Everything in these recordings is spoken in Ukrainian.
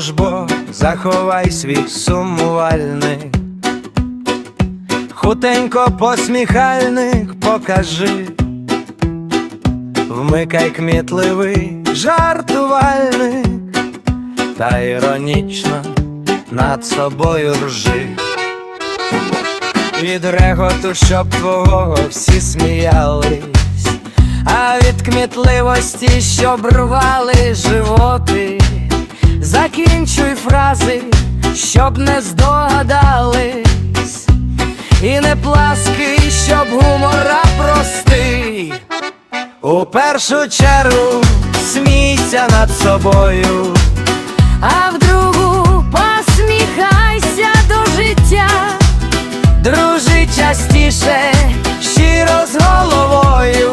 Тож бо заховай свій сумувальник, хутенько посміхальник покажи, вмикай кмітливий жартувальник, та іронічно над собою ржи. Від реготу, щоб твого всі сміялись, а від кмітливості, щоб рвали животи, закінчуй фрази, щоб не здогадались, і не плаский, щоб гумора простий. У першу чергу смійся над собою, а в другу посміхайся до життя. дружи частіше, щиро з головою,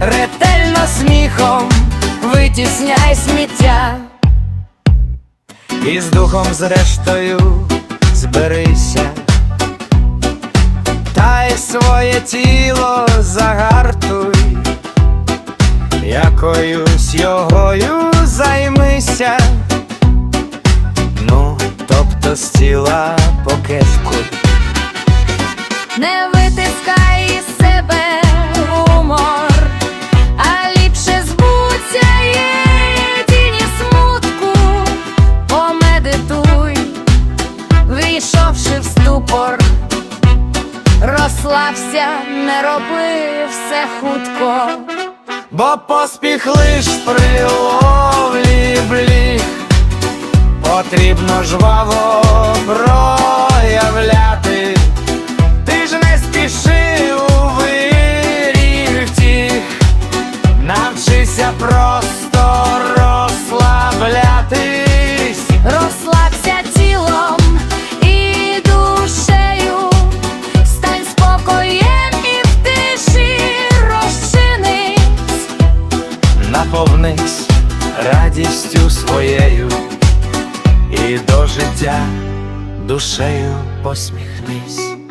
ретельно сміхом витісняй сміття. І з духом зрештою зберися, та й своє тіло загартуй, якоюсь йогою займися, ну, тобто з тіла покешкуй. Не витискай в ступор, розслабся, не роби все хутко. Бо поспіх лиш при ловлі бліг Потрібно жваво проявляти. Ти ж не спіши у виріг тіх Навчися просто розслаблятись Наповнись радістю своєю І до життя душею посміхнись